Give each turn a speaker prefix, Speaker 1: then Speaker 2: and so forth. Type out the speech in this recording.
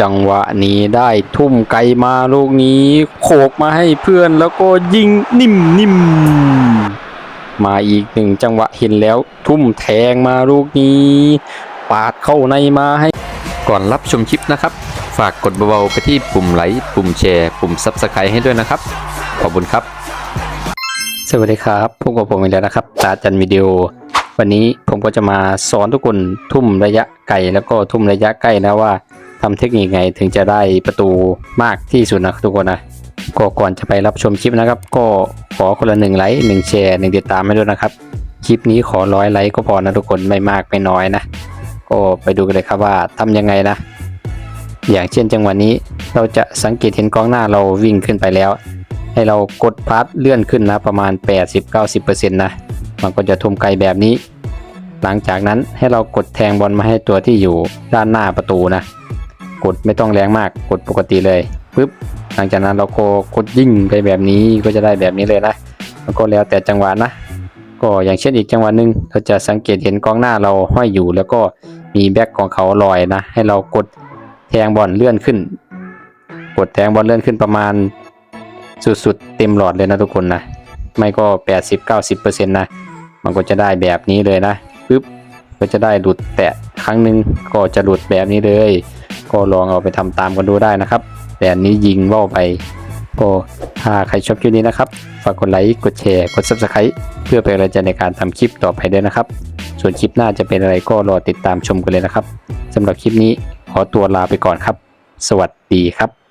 Speaker 1: จังหวะนี้ได้ทุ่มไกลมาลูกนี้ โขกมาให้เพื่อนแล้วก็ยิงนิ่มนิ่มมาอีกหนึ่งจังหวะเห็นแล้ว ทุ่มแทงมาลูกนี้ ปาดเข้าในมาให้ ก่อนรับชมคลิปนะครับ ฝากกดเบาๆไปที่ปุ่มไลค์ปุ่มแชร์ปุ่ม Subscribe ให้ด้วยนะครับ ขอบคุณครับ สวัสดีครับพบกับผมอีกแล้วนะครับ ตาจันวิดีโอวันนี้ผมก็จะมาสอนทุกคนทุ่มระยะไกลแล้วก็ทุ่มระยะใกล้นะว่า ทำเทคนิคไงถึงจะได้ประตูมากที่สุดนะทุกคนนะก็ก่อนจะไปรับชมคลิปนะครับ ก็ขอคนละหนึ่งไลค์หนึ่งแชร์หนึ่งติดตามให้ด้วยนะครับ คลิปนี้ขอร้อยไลค์ก็พอนะทุกคนไม่มากไม่น้อยนะ ก็ไปดูกันเลยครับว่าทำยังไงนะ อย่างเช่นจังหวะนี้เราจะสังเกตเห็นกองหน้าเราวิ่งขึ้นไปแล้ว ให้เรากดพาร์ทเลื่อนขึ้นนะประมาณ 80-90%นะมันก็จะทุ่มไกลแบบนี้ หลังจากนั้นให้เรากดแทงบอลมาให้ตัวที่อยู่ด้านหน้าประตูนะ กดไม่ต้องแรงมากกดปกติเลยปึ๊บหลังจากนั้นเราก็กดยิงไปแบบนี้ก็จะได้แบบนี้เลยนะมันก็แล้วแต่จังหวะนะ ก็อย่างเช่นอีกจังหวะหนึ่งเราจะสังเกตเห็นกองหน้าเราห้อยอยู่ แล้วก็มีแบ็กของเขาลอยนะ ให้เรากดแทงบอลเลื่อนขึ้น กดแทงบอลเลื่อนขึ้นประมาณสุดๆเต็มหลอดเลยนะทุกคนนะไม่ก็ 80-90%นะมันก็จะได้แบบนี้เลยนะปึ๊บก็จะได้หลุดแตะครั้งหนึ่งก็จะหลุดแบบนี้เลย ก็ลองเอาไปทำตามกันดูได้นะครับ แต่อันนี้ยิงว่าวไป ก็ถ้าใครชอบคลิปนี้นะครับ ฝากกดไลค์ กดแชร์ กด Subscribe เพื่อเป็นกำลังใจในการทำคลิปต่อไปด้วยนะครับ ส่วนคลิปหน้าจะเป็นอะไรก็รอติดตามชมกันเลยนะครับสำหรับคลิปนี้ขอตัวลาไปก่อนครับ สวัสดีครับ